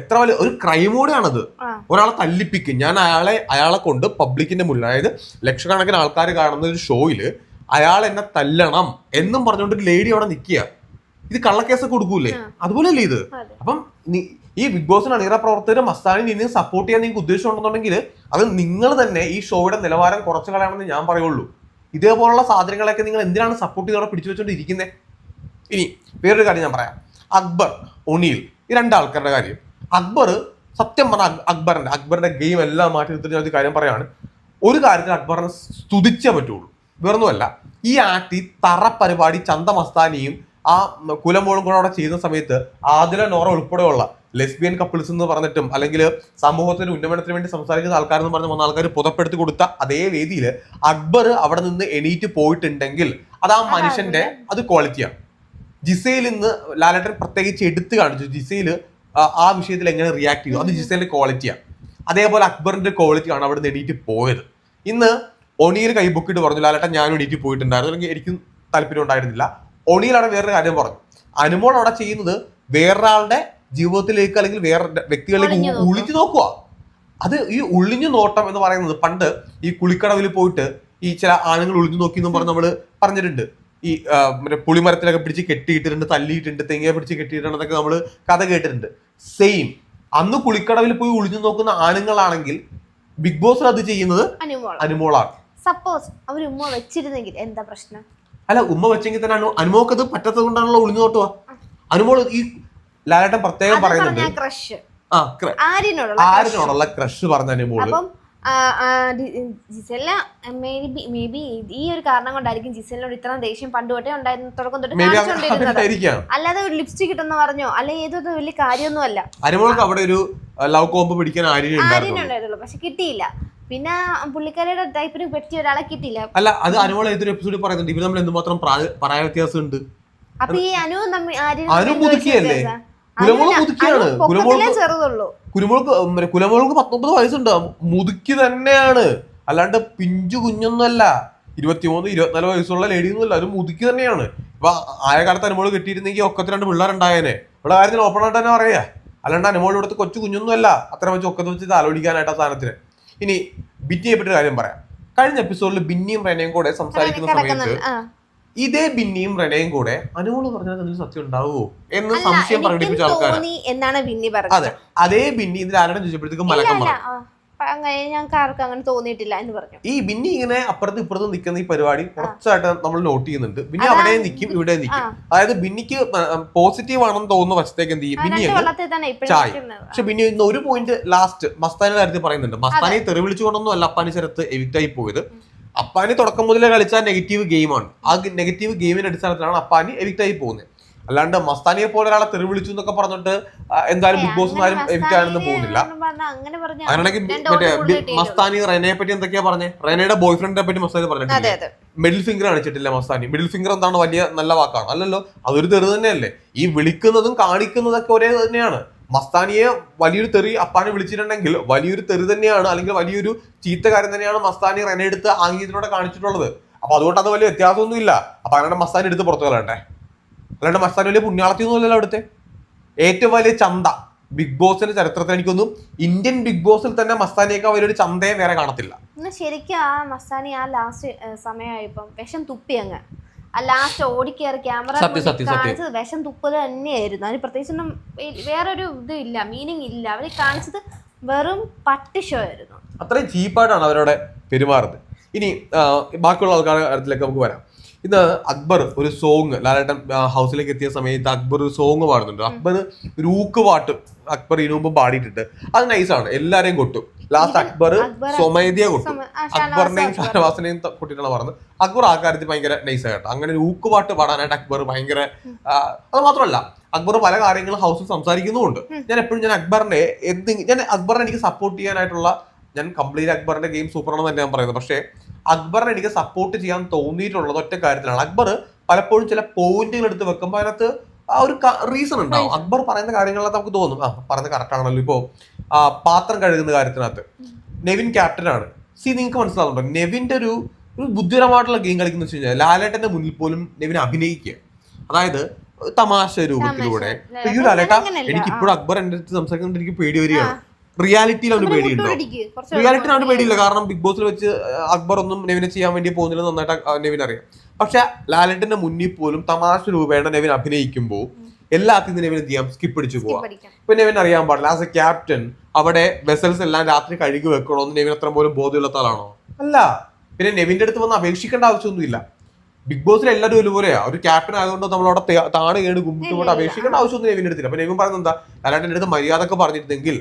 Speaker 1: എത്ര വലിയ ഒരു ക്രൈം കൂടെയാണത്. ഒരാളെ തല്ലിപ്പിക്കും. ഞാൻ അയാളെ അയാളെ കൊണ്ട് പബ്ലിക്കിന്റെ മുന്നിൽ അതായത് ലക്ഷക്കണക്കിന് ആൾക്കാർ കാണുന്ന ഒരു ഷോയിൽ അയാൾ എന്നെ തല്ലണം എന്നും പറഞ്ഞുകൊണ്ട് ഒരു ലേഡി അവിടെ നിൽക്കുക. ഇത് കള്ളക്കേസ് കൊടുക്കൂലേ?
Speaker 2: അതുപോലല്ലേ
Speaker 1: അതുപോലെയല്ലേ ഇത്? അപ്പം ഈ ബിഗ് ബോസിന് അണിയറ പ്രവർത്തകർ മസ്താനി നിന്നെ സപ്പോർട്ട് ചെയ്യാൻ നിങ്ങൾക്ക് ഉദ്ദേശം ഉണ്ടെന്നുണ്ടെങ്കിൽ അത് നിങ്ങൾ തന്നെ ഈ ഷോയുടെ നിലവാരം കുറച്ച് കളയണമെന്ന് ഞാൻ പറയുള്ളൂ. ഇതേപോലുള്ള സാധനങ്ങളൊക്കെ നിങ്ങൾ എന്തിനാണ് സപ്പോർട്ട് ചെയ്തോടെ പിടിച്ചു വെച്ചോണ്ടിരിക്കുന്നത് ഇനി വേറൊരു കാര്യം ഞാൻ പറയാം. അക്ബർ ഒണീൽ ഈ രണ്ട് ആൾക്കാരുടെ കാര്യം. അക്ബർ സത്യം പറഞ്ഞ അക്ബറിന്റെ അക്ബറിന്റെ ഗെയിം എല്ലാം മാറ്റി നിർത്തിയിട്ട് ഞാൻ ഒരു കാര്യം പറയാണ്. ഒരു കാര്യത്തിൽ അക്ബറിനെ സ്തുതിച്ചേ പറ്റുള്ളൂ. വേറൊന്നുമല്ല. ഈ ആക്ടി തറ പരിപാടി ചന്ത മസ്താനിയും ആ കുലമോളും കൂടെ അവിടെ ചെയ്യുന്ന സമയത്ത് ആദില നോറ ഉൾപ്പെടെയുള്ള ലെസ്ബിയൻ കപ്പിൾസ് എന്ന് പറഞ്ഞിട്ടും അല്ലെങ്കിൽ സമൂഹത്തിന്റെ ഉന്നമനത്തിന് വേണ്ടി സംസാരിക്കുന്ന ആൾക്കാരെന്ന് പറഞ്ഞ് വന്ന ആൾക്കാർ പുതപ്പെടുത്തി കൊടുത്ത അതേ വേദിയിൽ അക്ബർ അവിടെ നിന്ന് എണീറ്റ് പോയിട്ടുണ്ടെങ്കിൽ അത് ആ മനുഷ്യന്റെ അത് ക്വാളിറ്റിയാണ് ജിസയിൽ നിന്ന് ലാലേട്ടൻ പ്രത്യേകിച്ച് എടുത്തു കാണിച്ചു. ജിസയിൽ ആ വിഷയത്തിൽ എങ്ങനെ റിയാക്ട് ചെയ്തു? അത് ജിസയിലെ ക്വാളിറ്റിയാണ് അതേപോലെ അക്ബറിന്റെ ക്വാളിറ്റിയാണ് അവിടെ നിന്ന് എണീറ്റ് പോയത്. ഇന്ന് ഒണിയിൽ കൈ ബുക്കിട്ട് പറഞ്ഞു ലാലേട്ടൻ ഞാനും എണീറ്റ് പോയിട്ടുണ്ടായിരുന്നു. അല്ലെങ്കിൽ എനിക്കും താല്പര്യം ഉണ്ടായിരുന്നില്ല. ഒണിയിലാണ് വേറൊരു കാര്യം പറഞ്ഞു അനുമോൾ അവിടെ ചെയ്യുന്നത് വേറൊരാളുടെ ജീവിതത്തിലേക്ക് അല്ലെങ്കിൽ വേറെ വ്യക്തികളിലേക്ക്. ഒളിച്ചു നോക്കുക. അത് ഈ ഒളിഞ്ഞു നോട്ടം എന്ന് പറയുന്നത് പണ്ട് ഈ കുളിക്കടവിൽ പോയിട്ട് ഈ ചില ആണുങ്ങൾ ഒളിഞ്ഞു നോക്കി എന്ന് പറഞ്ഞ് നമ്മൾ പറഞ്ഞിട്ടുണ്ട്. ഈ മറ്റേ പുളിമരത്തിലൊക്കെ പിടിച്ച് കെട്ടിയിട്ടിട്ടുണ്ട് തല്ലിയിട്ടുണ്ട് തെങ്ങിയ പിടിച്ച് കെട്ടിയിട്ടുണ്ടെന്നൊക്കെ നമ്മൾ കഥ കേട്ടിട്ടുണ്ട്. സെയിം അന്ന് കുളിക്കടവിൽ പോയി ഒളിഞ്ഞു നോക്കുന്ന ആണുങ്ങളാണെങ്കിൽ ബിഗ് ബോസിൽ അത് ചെയ്യുന്നത് അനുമോളാണ്.
Speaker 2: സപ്പോസ് അവർ ഉമ്മ വെച്ചിരുന്നെങ്കിൽ എന്താ പ്രശ്നം?
Speaker 1: അല്ല ഉമ്മ വെച്ചെങ്കിൽ തന്നെ അനു അനുമോക്കത് പറ്റാത്തത് കൊണ്ടാണല്ലോ ഒളിഞ്ഞു നോട്ടുക അനുമോൾ ഈ ലാലേട്ടൻ പ്രത്യേകം പറയുന്നുണ്ട്. ആ. ആരിനോടുള്ള ക്രഷ് പറഞ്ഞ
Speaker 2: അനുമോൾ. ജിസെല്ല മേ ബി ഈ ഒരു കാരണം കൊണ്ടായിരിക്കും ജിസെലിനോട് ഇത്ര ദേഷ്യം പണ്ട് തൊട്ടേ ഉണ്ടായിരുന്നു തുടക്കം തൊട്ട് അല്ലാതെ ഒരു ലിപ്സ്റ്റിക് ഇട്ടെന്ന് പറഞ്ഞോ? അല്ലെ ഏതൊരു വലിയ കാര്യമൊന്നുമല്ല.
Speaker 1: അനുമോൾക്ക് അവിടെ ഒരു ലവ് കോമ്പ് പിടിക്കാൻ ആര്യനെ ഉണ്ടായിരുന്നു
Speaker 2: ആര്യനുണ്ടായിരുന്നുള്ളൂ പക്ഷെ കിട്ടിയില്ല. പിന്നെ പുള്ളിക്കാരിയുടെ ടൈപ്പിന് പറ്റിയ ഒരാളെ കിട്ടില്ല
Speaker 1: അല്ല അത് അനുമോൾ ഏതൊരു എപ്പിസോഡിൽ പറയുന്നുണ്ട്? ഇവർ നമ്മൾ എന്തുമാത്രം പ്രായ- പറയാൻ വ്യത്യാസം ഉണ്ട്
Speaker 2: അപ്പൊ ഈ അനു
Speaker 1: അനു.
Speaker 2: അനു പൊക്കത്തിലേ
Speaker 1: കുലമോൾക്ക് പത്തൊമ്പത് വയസ്സുണ്ട്. മുതുക്കി തന്നെയാണ്. അല്ലാണ്ട് പിഞ്ചു കുഞ്ഞൊന്നുമല്ല. ഇരുപത്തിമൂന്ന് ഇരുപത്തിനാല് വയസ്സുള്ള ലേഡി ഒന്നുമല്ല. അത് മുതുക്കി തന്നെയാണ്. ഇപ്പൊ ആയ കാലത്ത് അനുമോൾ കിട്ടിയിരുന്നെങ്കിൽ ഒക്കത്തി രണ്ട് പിള്ളേരുണ്ടായേനെ. ഇവിടെ കാര്യത്തിൽ ഓപ്പൺ ആയിട്ട് തന്നെ പറയാ. അല്ലാണ്ട് അനുമോൾ ഇവിടുത്തെ കൊച്ചു കുഞ്ഞൊന്നുമല്ല. അത്ര വെച്ച് ഒക്കത്ത് വെച്ച് താലോടിക്കാനായിട്ട് ആലോചിക്കാനായിട്ട് ആ സാധനത്തിന്. ഇനി ബിന്നിയെ പറ്റി കാര്യം പറയാം. കഴിഞ്ഞ എപ്പിസോഡിൽ ബിന്നിയും റെനയും കൂടെ സംസാരിക്കുന്ന സമയത്ത് ഇതേ ബിന്നിയും റെനയും കൂടെ അനുമോൾ പറഞ്ഞാൽ അതിന് സത്യം ഉണ്ടാവുമോ എന്ന് സംശയം പ്രകടിപ്പിച്ച ആൾക്കാരാണ്.
Speaker 2: തോന്നി എന്നാണ് ബിന്നി
Speaker 1: അതെ അതേ ബിന്നി ഇതിൽ ആരുടെ ചോദിച്ചപ്പോഴത്തേക്കും മലക്കം പറഞ്ഞു.
Speaker 2: അങ്ങനെ ഞങ്ങൾക്ക് ആർക്കും അങ്ങനെ തോന്നിയിട്ടില്ല എന്ന് പറഞ്ഞു.
Speaker 1: ഈ ബിന്നി ഇങ്ങനെ അപ്പുറത്തും ഇപ്പുറത്തും നിൽക്കുന്ന ഈ പരിപാടി കുറച്ചായിട്ട് നമ്മൾ നോട്ട് ചെയ്യുന്നുണ്ട്. ബിന്നി അവിടെ നിൽക്കും ഇവിടെ നിൽക്കും അതായത് ബിന്നിക്ക് പോസിറ്റീവ് ആണെന്ന് തോന്നുന്ന വശത്തേക്ക് എന്ത് ചെയ്യും? ബിന്നി ചായ. പക്ഷെ ബിന്നി ഇന്ന് ഒരു പോയിന്റ് ലാസ്റ്റ് മസ്താനിയുടെ കാര്യത്തിൽ പറയുന്നുണ്ട്. മസ്താനെ തെറി വിളിച്ചുകൊണ്ടൊന്നും അല്ല അപ്പാനി ശരത്ത് എവിക്റ്റ് ആയി പോയത്. അപ്പാനി തുടക്കം മുതലേ കളിച്ച നെഗറ്റീവ് ഗെയിമാണ് ആ നെഗറ്റീവ് ഗെയിമിന്റെ അടിസ്ഥാനത്തിലാണ് അപ്പാനി എവിക്റ്റ് ആയി പോകുന്നത്. അല്ലാണ്ട് മസ്താനിയെ പോലെ ഒരാളെ തെറി വിളിച്ചു എന്നൊക്കെ പറഞ്ഞിട്ട് എന്തായാലും ബിഗ് ബോസ് ആരും എനിക്കാണെന്ന് ആണെന്ന് പോകുന്നില്ല.
Speaker 2: പറഞ്ഞാ അങ്ങനെ പറഞ്ഞാ
Speaker 1: അങ്ങനെയാണെങ്കിൽ മറ്റേ. മസ്താനി റെനയെ പറ്റി എന്തൊക്കെയാ പറഞ്ഞേ? റെനയുടെ ബോയ് ഫ്രണ്ടിനെ പറ്റി മസ്താനി
Speaker 2: അതെ അതെ.
Speaker 1: മിഡിൽ ഫിംഗർ അടിച്ചിട്ടില്ല മസ്താനി? മിഡിൽ ഫിംഗർ എന്താണ് വലിയ നല്ല വാക്കാണ്. അല്ലല്ലോ അതൊരു തെറി തന്നെയല്ലേ? ഈ വിളിക്കുന്നതും കാണിക്കുന്നതൊക്കെ ഒരേ തന്നെയാണ്. മസ്താനിയെ വലിയൊരു തെറി അപ്പാനെ വിളിച്ചിട്ടുണ്ടെങ്കിൽ വലിയൊരു തെറി തന്നെയാണ് അല്ലെങ്കിൽ വലിയൊരു ചീത്ത കാര്യം തന്നെയാണ് മസ്താനി റെനയെടുത്ത് ആംഗീയത്തിലൂടെ കാണിച്ചിട്ടുള്ളത്. അപ്പൊ അതുകൊണ്ട് അത് വലിയ വ്യത്യാസമൊന്നുമില്ല. അപ്പൊ അങ്ങനെ മസ്താനി എടുത്ത് പുറത്തു കളയട്ടെ. അല്ലാണ്ട് മസ്താൻ വലിയ പുണ്യാളത്തി ഒന്നുമല്ലല്ലോ അവിടുത്തെ. ഏറ്റവും വലിയ ചന്ത. ബിഗ് ബോസിന്റെ ചരിത്രത്തിൽ എനിക്കൊന്നും ഇന്ത്യൻ ബിഗ് ബോസിൽ തന്നെ മസ്താനേക്കാൾ വലിയൊരു ചന്തയെ വേറെ കാണത്തില്ല.
Speaker 2: ശരിക്കും ആ മസ്താനി ആ ലാസ്റ്റ് സമയമായപ്പം വിഷം തുപ്പി അങ്ങ്. ആ ലാസ്റ്റ് ഓടിക്കേറി ക്യാമറ
Speaker 1: സത്യം, സത്യം, സത്യം.
Speaker 2: കാണിച്ചത് വിഷം തുപ്പത് തന്നെയായിരുന്നു. അതിന് പ്രത്യേകിച്ചൊന്നും വേറൊരു ഇത് ഇല്ല മീനിങ് ഇല്ല. അവർ കാണിച്ചത് വെറും പട്ടി ഷോ ആയിരുന്നു.
Speaker 1: അത്രയും ചീപ്പായിട്ടാണ് അവരോട് പെരുമാറുന്നത്. ഇനി ബാക്കിയുള്ള ആൾക്കാരുടെ കാര്യത്തിലേക്ക് നമുക്ക് വരാം. ഇന്ന് അക്ബർ ഒരു സോങ് ലാലേട്ടൻ ഹൗസിലേക്ക് എത്തിയ സമയത്ത് അക്ബർ ഒരു സോങ് പാടുന്നുണ്ട്. അക്ബർ ഒരു ഊക്ക് പാട്ട് അക്ബർ ഇതിനു മുമ്പ് പാടിയിട്ടുണ്ട്. അത് നൈസാണ് എല്ലാരെയും കൊട്ടും. ലാസ്റ്റ് അക്ബർ സ്വമേധിയെ കൊട്ടും. അക്ബറിനെയും. ഷാനവാസിനെയും കൊട്ടിട്ടാണ് പറഞ്ഞത് അക്ബർ ആ കാര്യത്തിൽ ഭയങ്കര നൈസ് കേട്ടോ. അങ്ങനെ രൂക്ക് പാട്ട് പാടാനായിട്ട് അക്ബർ ഭയങ്കര അത് മാത്രമല്ല അക്ബർ പല കാര്യങ്ങളും ഹൗസിൽ സംസാരിക്കുന്നുമുണ്ട്. ഞാൻ എപ്പോഴും ഞാൻ അക്ബറിനെ എന്തെങ്കിലും ഞാൻ അക്ബറിനെ എനിക്ക് സപ്പോർട്ട് ചെയ്യാനായിട്ടുള്ള ഞാൻ കംപ്ലീറ്റ് അക്ബറിന്റെ ഗെയിം സൂപ്പറാണെന്ന് തന്നെ ഞാൻ പറയുന്നത്. പക്ഷേ അക്ബറിനെ എനിക്ക് സപ്പോർട്ട് ചെയ്യാൻ തോന്നിയിട്ടുള്ളത് ഒറ്റ കാര്യത്തിലാണ്. അക്ബർ പലപ്പോഴും ചില പോയിന്റുകൾ എടുത്ത് വെക്കുമ്പോൾ അതിനകത്ത് ആ ഒരു റീസൺ ഉണ്ടാവും. അക്ബർ പറയുന്ന കാര്യങ്ങളൊക്കെ നമുക്ക് തോന്നും. ആ പറയുന്നത് കറക്റ്റ് ആണല്ലോ ഇപ്പോ. ആ, പാത്രം കഴുകുന്ന കാര്യത്തിനകത്ത്. നെവിൻ ക്യാപ്റ്റനാണ് സി നിങ്ങൾക്ക് മനസ്സിലാവുന്നുണ്ടോ? നെവിന്റെ ഒരു ഒരു ബുദ്ധിപരമായിട്ടുള്ള ഗെയിം കളിക്കുന്ന വെച്ച് കഴിഞ്ഞാൽ ലാലേട്ടന്റെ മുന്നിൽ പോലും നെവിൻ അഭിനയിക്കുക. അതായത് തമാശ രൂപത്തിലൂടെ. അയ്യോ ലാലേട്ട എനിക്ക് ഇപ്പോഴും അക്ബർ എന്റെ അടുത്ത് സംസാരിക്കുന്നുണ്ട്. എനിക്ക് പേടി വരികയാണ്. റിയാലിറ്റിയിൽ അവന് പേടിയുണ്ടോ? റിയാലിറ്റിയിൽ അവന് പേടിയില്ല. കാരണം ബിഗ് ബോസിൽ വെച്ച് അക്ബർ ഒന്നും നെവിനെ ചെയ്യാൻ വേണ്ടി പോകുന്നില്ല നന്നായിട്ട് നെവിൻ അറിയാം. പക്ഷെ ലാലേട്ടന്റെ മുന്നിൽ പോലും തമാശ രൂപേണ നെവിൻ അഭിനയിക്കുമ്പോൾ എല്ലാത്തിൽ നിന്ന് നെവിൻ എന്ത് ചെയ്യാം? സ്കിപ്പ് അടിച്ചു പോവാം. ഇപ്പൊ നെവിൻ അറിയാൻ പാടില്ല. ആസ് എ ക്യാപ്റ്റൻ അവിടെ വെസൽസ് എല്ലാം രാത്രി കഴുകി വെക്കണമെന്ന് നെവിൻ അത്ര പോലും ബോധ്യമുള്ള ആളാണോ? അല്ല. പിന്നെ നെവിന്റെ അടുത്ത് വന്ന് അപേക്ഷിക്കേണ്ട ആവശ്യമൊന്നുമില്ല. ബിഗ് ബോസിൽ എല്ലാവരും ഒരുപോലെയാ. ഒരു ക്യാപ്റ്റൻ ആയതുകൊണ്ട് നമ്മൾ അവിടെ താണ് കേട് കുമ്പിട്ട് കൊണ്ട് അപേക്ഷിക്കേണ്ട ആവശ്യമൊന്നും നെവിന്റെ അടുത്തില്ല അപ്പൊ നെവിൻ പറയുന്നത് എന്താ? ലാലേട്ടന്റെ അടുത്ത് മര്യാദയ്ക്ക് പറഞ്ഞിരുന്നെങ്കിൽ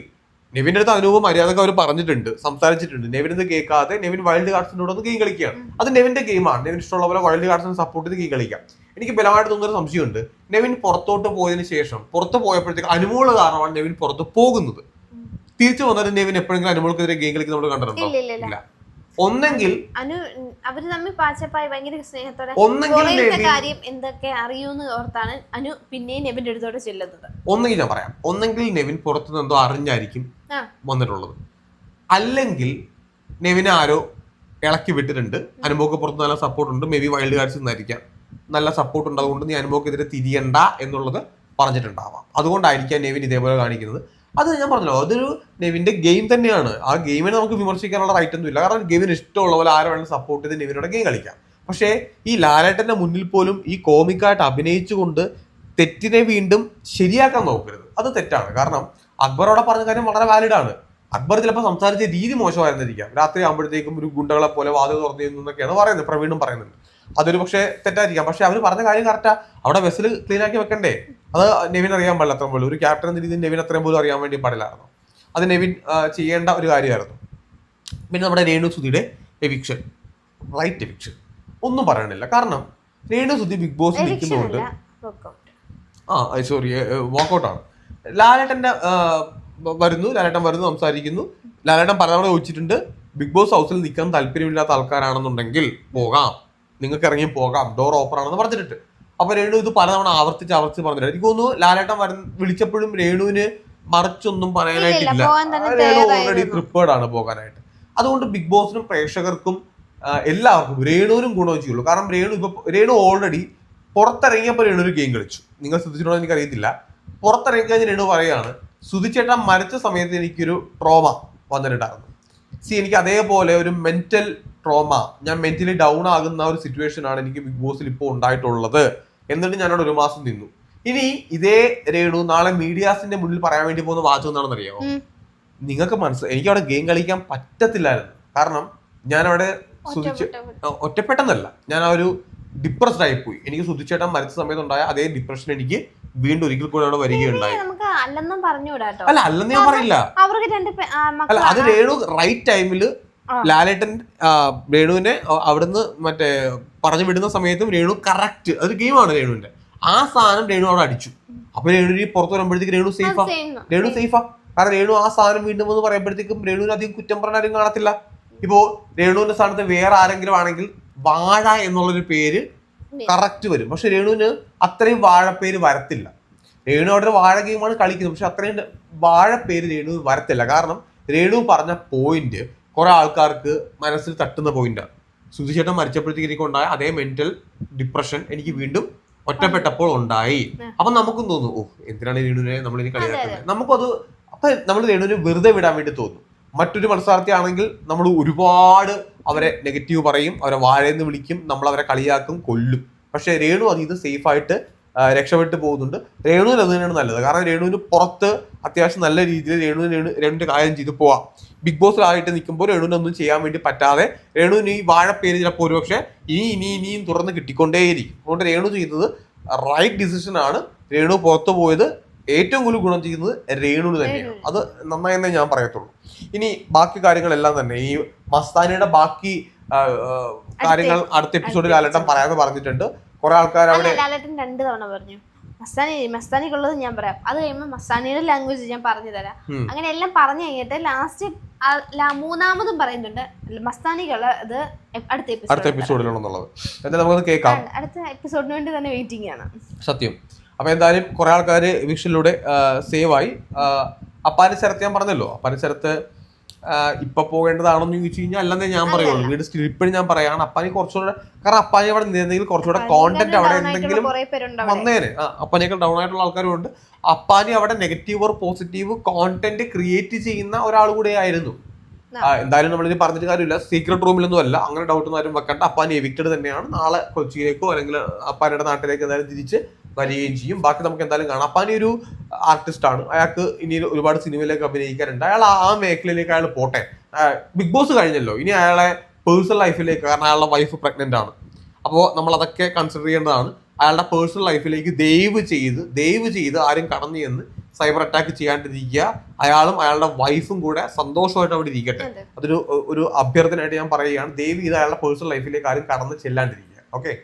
Speaker 1: നെവിന്റെ അടുത്ത് അതിനു മര്യാദയ്ക്ക് അവർ പറഞ്ഞിട്ടുണ്ട് സംസാരിച്ചിട്ടുണ്ട്. നെവിൻ ഇത് കേൾക്കാതെ നെവിൻ വൈൽഡ് കാർഡ്സിനോട് ഒന്ന് ഗെയിം കളിക്കുകയാണ്. അത് നെവിന്റെ ഗെയിമാണ് നെവിൻ ഇഷ്ടമുള്ള പോലെ വൈൽഡ് കാർഡ്സിനെ സപ്പോർട്ട് ചെയ്ത് ഗെയിം കളിക്കാം. എനിക്ക് ബലമായിട്ട് തോന്നുന്ന ഒരു സംശയമുണ്ട്. നെവിൻ പുറത്തോട്ട് പോയതിനു ശേഷം പുറത്ത് പോയപ്പോഴത്തേക്ക് അനുമോൾ കാരണമാണ് നെവിൻ പുറത്ത് പോകുന്നത്. തിരിച്ചു വന്നിട്ട് നെവിൻ എപ്പോഴെങ്കിലും അനുമോൾക്കെതിരെ ഗെയിം കളിക്കുന്ന നമ്മൾ കണ്ടിട്ടുണ്ടോ?
Speaker 2: ഇല്ല
Speaker 1: ഒന്നെങ്കിൽ
Speaker 2: അവർ തമ്മിൽ പാച്ചപ്പായി ഭയങ്കര സ്നേഹത്തോടെ.
Speaker 1: ഒന്നെങ്കിൽ
Speaker 2: കാര്യം എന്തൊക്കെ അറിയൂന്ന് ഓർത്താണ് അനു പിന്നെയും നെവിന്റെ അടുത്തോടെ ചെല്ലുന്നത്.
Speaker 1: ഒന്നെങ്കിൽ ഞാൻ പറയാം. ഒന്നെങ്കിൽ നെവിൻ പുറത്തുനിന്ന് എന്തോ അറിഞ്ഞായിരിക്കും. വന്നിട്ടുള്ളത്. അല്ലെങ്കിൽ നെവിനെ ആരോ ഇളക്കി വിട്ടിട്ടുണ്ട്. അനുഭവക്ക് പുറത്ത് നല്ല സപ്പോർട്ട് ഉണ്ട്. മേ ബി വൈൽഡ് കാർഡ്സ് നിന്നായിരിക്കാം. നല്ല സപ്പോർട്ട് ഉണ്ട്. അതുകൊണ്ട് നീ അനുഭവക്കെതിരെ തിരിയണ്ട എന്നുള്ളത് പറഞ്ഞിട്ടുണ്ടാവാം. അതുകൊണ്ടായിരിക്കാം നെവിൻ ഇതേപോലെ കാണിക്കുന്നത്. അത് ഞാൻ പറഞ്ഞല്ലോ അതൊരു നെവിന്റെ ഗെയിം തന്നെയാണ്. ആ ഗെയിമിനെ നമുക്ക് വിമർശിക്കാനുള്ള റൈറ്റ് ഒന്നും ഇല്ല. കാരണം ഗെയിമിന് ഇഷ്ടമുള്ള പോലെ ആരെ വേണമെങ്കിലും സപ്പോർട്ട് ചെയ്ത് നെവിനോട് ഗെയിം കളിക്കാം. പക്ഷേ ഈ ലാലേട്ടന്റെ മുന്നിൽ പോലും ഈ കോമിക്കായിട്ട് അഭിനയിച്ചുകൊണ്ട് തെറ്റിനെ വീണ്ടും ശരിയാക്കാൻ നോക്കരുത്. അത് തെറ്റാണ്. കാരണം അക്ബറോടെ പറഞ്ഞ കാര്യം വളരെ വാലിഡ് ആണ്. അക്ബർ ചിലപ്പോൾ സംസാരിച്ച രീതി മോശമായിരുന്നിരിക്കാം. രാത്രി ആകുമ്പോഴത്തേക്കും ഒരു ഗുണ്ടകളെ പോലെ വാതിൽ തുറന്നു എന്നൊക്കെയാണ് പറയുന്നത്. പ്രവീണും പറയുന്നുണ്ട്. അതൊരു പക്ഷേ തെറ്റായിരിക്കാം. പക്ഷെ അവർ പറഞ്ഞ കാര്യം കറക്റ്റാ അവിടെ വെസൽ ക്ലീൻ ആക്കി വെക്കണ്ടേ? അത് നെവിൻ അറിയാൻ പാടില്ല അത്രയും പോലും. ഒരു ക്യാപ്റ്റൻ എന്ന രീതിയിൽ നെവിൻ അത്രയും പോലും അറിയാൻ വേണ്ടി പാടില്ലായിരുന്നു. അത് നെവിൻ ചെയ്യേണ്ട ഒരു കാര്യമായിരുന്നു. പിന്നെ നമ്മുടെ രേണു സുധിയുടെ എവിക്ഷൻ റൈറ്റ് എവിക്ഷൻ ഒന്നും പറയണില്ല. കാരണം രേണു സുധി ബിഗ് ബോസ് നിൽക്കുന്നതുകൊണ്ട്. ആ സോറി വാക്കൗട്ടാണ് ലാലേട്ടന്റെ വരുന്നു ലാലേട്ടൻ വരുന്നു സംസാരിക്കുന്നു. ലാലേട്ടൻ പലതവണ ചോദിച്ചിട്ടുണ്ട് ബിഗ് ബോസ് ഹൗസിൽ നിൽക്കാൻ താല്പര്യമില്ലാത്ത ആൾക്കാരാണെന്നുണ്ടെങ്കിൽ പോകാം. നിങ്ങൾക്ക് ഇറങ്ങി പോകാം. ഡോർ ഓപ്പൺ ആണെന്ന് പറഞ്ഞിട്ടുണ്ട്. അപ്പൊ രേണു ഇത് പലതവണ ആവർത്തിച്ച് ആവർത്തിച്ച് പറഞ്ഞിട്ടുണ്ട്. എനിക്ക് തോന്നുന്നു ലാലേട്ടൻ വരുന്ന വിളിച്ചപ്പോഴും രേണുവിന് മറിച്ചൊന്നും പറയാനായിട്ടില്ല. രേണു ഓൾറെഡി പ്രിപ്പേർഡ് ആണ് പോകാനായിട്ട്. അതുകൊണ്ട് ബിഗ് ബോസിനും പ്രേക്ഷകർക്കും എല്ലാവർക്കും രേണുവിനും ഗുണം ചെയ്യുള്ളൂ. കാരണം രേണു ഇപ്പൊ രേണു ഓൾറെഡി പുറത്തിറങ്ങിയപ്പോൾ രേണു ഒരു ഗെയിം കളിച്ചു. നിങ്ങൾ ശ്രദ്ധിച്ചിട്ടുണ്ടോ എനിക്ക് എനിക്കറിയത്തില്ല. പുറത്തിറങ്ങി കഴിഞ്ഞ് രേണു പറയാണ് സുധിച്ചേട്ടൻ മരിച്ച സമയത്ത് എനിക്കൊരു ട്രോമ വന്നിട്ടുണ്ടായിരുന്നു. സി എനിക്ക് അതേപോലെ ഒരു മെന്റൽ ട്രോമ ഞാൻ മെന്റലി ഡൗൺ ആകുന്ന ഒരു സിറ്റുവേഷൻ ആണ് എനിക്ക് ബിഗ് ബോസിൽ ഇപ്പോൾ ഉണ്ടായിട്ടുള്ളത്. എന്നിട്ട് ഞാനവിടെ ഒരു മാസം നിന്നു. ഇനി ഇതേ രേണു നാളെ മീഡിയാസിന്റെ മുന്നിൽ പറയാൻ വേണ്ടി പോകുന്ന വാചകം എന്താണെന്ന് അറിയാമോ? നിങ്ങൾക്ക് മനസ്സിലായി എനിക്ക് അവിടെ ഗെയിം കളിക്കാൻ പറ്റത്തില്ലായിരുന്നു. കാരണം ഞാൻ അവിടെ ഒറ്റപ്പെട്ടെന്നല്ല. ഞാൻ ആ ഒരു ഡിപ്രസ്ഡ് ആയി പോയി എനിക്ക് സുധിച്ചേട്ടൻ മരിച്ച സമയത്തുണ്ടായ അതേ ഡിപ്രഷൻ എനിക്ക് വീണ്ടും ഒരിക്കൽ കൂടെ അവിടെ വരികയുണ്ടായി.
Speaker 2: നമുക്ക് അല്ലെന്നും പറഞ്ഞുകൂടാട്ടോ
Speaker 1: അല്ല അല്ലെന്ന് ഞാൻ പറയില്ല.
Speaker 2: അവർക്ക് രണ്ട് പേ- ആ,
Speaker 1: അല്ല. അത് രേണു റൈറ്റ് ടൈമിൽ ലാലേട്ടൻ ആ, രേണുവിനെ അ- അവിടുന്ന് മറ്റേ പറഞ്ഞു വിടുന്ന സമയത്തും രേണു കറക്റ്റ് അതൊരു ഗെയിമാണ് രേണുവിന്റെ. ആ സാധനം രേണു അവിടെ അടിച്ചു. അപ്പൊ രേണു ഈ പുറത്ത് വരുമ്പോഴത്തേക്ക് രേണു സേഫാ. രേണു സേഫാ കാരണം രേണു ആ സാധനം വീണ്ടും എന്ന് പറയുമ്പോഴത്തേക്കും രേണുവിന് അധികം കുറ്റം പറഞ്ഞ ആരും കാണത്തില്ല. ഇപ്പോ രേണുവിന്റെ സ്ഥാനത്ത് വേറെ ആരെങ്കിലും ആണെങ്കിൽ വാഴ എന്നുള്ളൊരു പേര്. കറക്റ്റ് വരും. പക്ഷെ രേണുവിന് അത്രയും വാഴപ്പേര് വരത്തില്ല. രേണു അവിടെ ഒരു വാഴ ഗെയിമാണ് കളിക്കുന്നത്. പക്ഷെ അത്രയും വാഴപ്പേര് രേണു വരത്തില്ല. കാരണം രേണു പറഞ്ഞ പോയിന്റ് കുറെ ആൾക്കാർക്ക് മനസ്സിൽ തട്ടുന്ന പോയിന്റാണ് സുധിചേട്ടൻ മരിച്ചപ്പോഴത്തേക്ക് എനിക്ക് ഉണ്ടായ അതേ മെന്റൽ ഡിപ്രഷൻ എനിക്ക് വീണ്ടും ഒറ്റപ്പെട്ടപ്പോൾ ഉണ്ടായി. അപ്പൊ നമുക്കും തോന്നും ഓ എന്തിനാണ് രേണുവിനെ നമ്മൾ ഇനി കളിയാക്കുന്നത് നമുക്കത് അപ്പൊ നമ്മൾ രേണുവിനെ വെറുതെ വിടാൻ വേണ്ടി തോന്നും. മറ്റൊരു മനസ്സാർത്ഥിയാണെങ്കിൽ നമ്മൾ ഒരുപാട് അവരെ നെഗറ്റീവ് പറയും അവരെ വാഴയെന്ന് വിളിക്കും നമ്മൾ അവരെ കളിയാക്കും കൊല്ലും. പക്ഷേ രേണു അതിൽ നിന്ന് സേഫായിട്ട് രക്ഷപ്പെട്ട് പോകുന്നുണ്ട്. രേണുവിന് അത് തന്നെയാണ് നല്ലത്. കാരണം രേണുവിന് പുറത്ത് അത്യാവശ്യം നല്ല രീതിയിൽ രേണു രേണു രേണുവിന്റെ കാര്യം ചെയ്ത് പോവാം. ബിഗ് ബോസിലായിട്ട് നിൽക്കുമ്പോൾ രേണുവിന് ഒന്നും ചെയ്യാൻ വേണ്ടി പറ്റാതെ രേണുവിന് ഈ വാഴപ്പേര് ചിലപ്പോൾ ഒരു പക്ഷേ ഇനി ഇനി ഇനിയും തുറന്ന് കിട്ടിക്കൊണ്ടേയിരിക്കും. അതുകൊണ്ട് രേണു ചെയ്യുന്നത് റൈറ്റ് ഡിസിഷൻ ആണ്. രേണു പുറത്തു പോയത് ഏറ്റവും കൂടുതൽ ഗുണം ചെയ്യുന്നത് രേണുവിന് തന്നെയാണ്. അത് നന്നായെന്നേ ഞാൻ പറയത്തുള്ളൂ. ഇനി ബാക്കി കാര്യങ്ങളെല്ലാം തന്നെ ഈ മസ്താനിയുടെ ബാക്കി കാര്യങ്ങൾ അടുത്ത എപ്പിസോഡിൽ അലട്ടം പറയാമെന്ന് പറഞ്ഞിട്ടുണ്ട്. കുറെ ആൾക്കാർ അവിടെ
Speaker 2: ലാലേട്ടൻ രണ്ട് തവണ പറഞ്ഞു. മസ്താനി മസ്താനിക്കുള്ളത് ഞാൻ പറയാം. അത് കഴിയുമ്പോൾ മസ്താനിയുടെ ലാംഗ്വേജ് ഞാൻ പറഞ്ഞു തരാം. അങ്ങനെ എല്ലാം പറഞ്ഞു കഴിഞ്ഞിട്ട് ലാസ്റ്റ് മൂന്നാമതും പറയുന്നുണ്ട്. മസ്താനിക്കുള്ള ഇത് അടുത്ത
Speaker 1: അടുത്ത
Speaker 2: എപ്പിസോഡ്
Speaker 1: എപ്പിസോഡിലുണ്ടെന്നുള്ളത് എന്തായാലും നമുക്കത് കേൾക്കാം.
Speaker 2: അടുത്ത എപ്പിസോഡിന് വേണ്ടി തന്നെ വെയിറ്റിംഗ് ആണ്.
Speaker 1: സത്യം. അപ്പൊ എന്തായാലും കുറേ ആൾക്കാർ വിഷനിലൂടെ സേവായി ആയി. ആ, അപ്പാനി ഞാൻ പറഞ്ഞല്ലോ. ആ, ഇപ്പൊ പോകേണ്ടതാണെന്ന് ചോദിച്ചു കഴിഞ്ഞാൽ അല്ലെന്നേ ഞാൻ പറയുള്ളൂ. വീട് സ്റ്റിൽ ഇപ്പോഴും ഞാൻ പറയാണ് അപ്പാനി കുറച്ചുകൂടെ കാരണം അപ്പാനി അവിടെ നിന്നെങ്കിൽ കുറച്ചുകൂടെ കോണ്ടന്റ് അവിടെ എന്തെങ്കിലും വന്നേനെ. ആ, അപ്പാനേക്കാൾ ഡൗൺ ആയിട്ടുള്ള ആൾക്കാരും ഉണ്ട്. അപ്പാനി അവിടെ negative or positive content create ചെയ്യുന്ന ഒരാൾ കൂടെ ആയിരുന്നു. എന്തായാലും നമ്മളിനി പറഞ്ഞിട്ട് കാര്യമില്ല. സീക്രട്ട് റൂമിലൊന്നും അല്ല. അങ്ങനെ ഡൗട്ട് ഒന്നും ആരും വെക്കണ്ട. അപ്പാനി എവിക്റ്റഡ് തന്നെയാണ്. നാളെ കൊച്ചിയിലേക്കോ അല്ലെങ്കിൽ അപ്പാനിയുടെ നാട്ടിലേക്ക് എന്തായാലും തിരിച്ച് വരികയും ചെയ്യും ബാക്കി നമുക്ക് എന്തായാലും കാണാം. അപ്പാനി ഒരു ആർട്ടിസ്റ്റ് ആണ്. അയാൾക്ക് ഇനി ഒരുപാട് സിനിമയിലേക്ക് അഭിനയിക്കാനുണ്ട്. അയാൾ ആ- ആ മേഖലയിലേക്ക് അയാൾ പോട്ടെ. ബിഗ് ബോസ് കഴിഞ്ഞല്ലോ. ഇനി അയാളെ പേഴ്സണൽ ലൈഫിലേക്ക് കാരണം അയാളുടെ വൈഫ് പ്രഗ്നന്റ് ആണ്. അപ്പോൾ നമ്മൾ അതൊക്കെ കൺസിഡർ ചെയ്യേണ്ടതാണ്. അയാളുടെ പേഴ്സണൽ ലൈഫിലേക്ക് ദയവ് ചെയ്ത് ദയവ് ചെയ്ത് ആരും കടന്നു ചെന്ന് സൈബർ അറ്റാക്ക് ചെയ്യാണ്ടിരിക്കുക. അയാളും അയാളുടെ വൈഫും കൂടെ സന്തോഷമായിട്ട് അവിടെ ഇരിക്കട്ടെ. അതൊരു ഒരു അഭ്യർത്ഥനയായിട്ട് ഞാൻ പറയുകയാണ്. ദയവ് ചെയ്ത് അയാളുടെ പേഴ്സണൽ ലൈഫിലേക്ക് ആരും കടന്ന് ചെല്ലാണ്ടിരിക്കുക. ഓക്കെ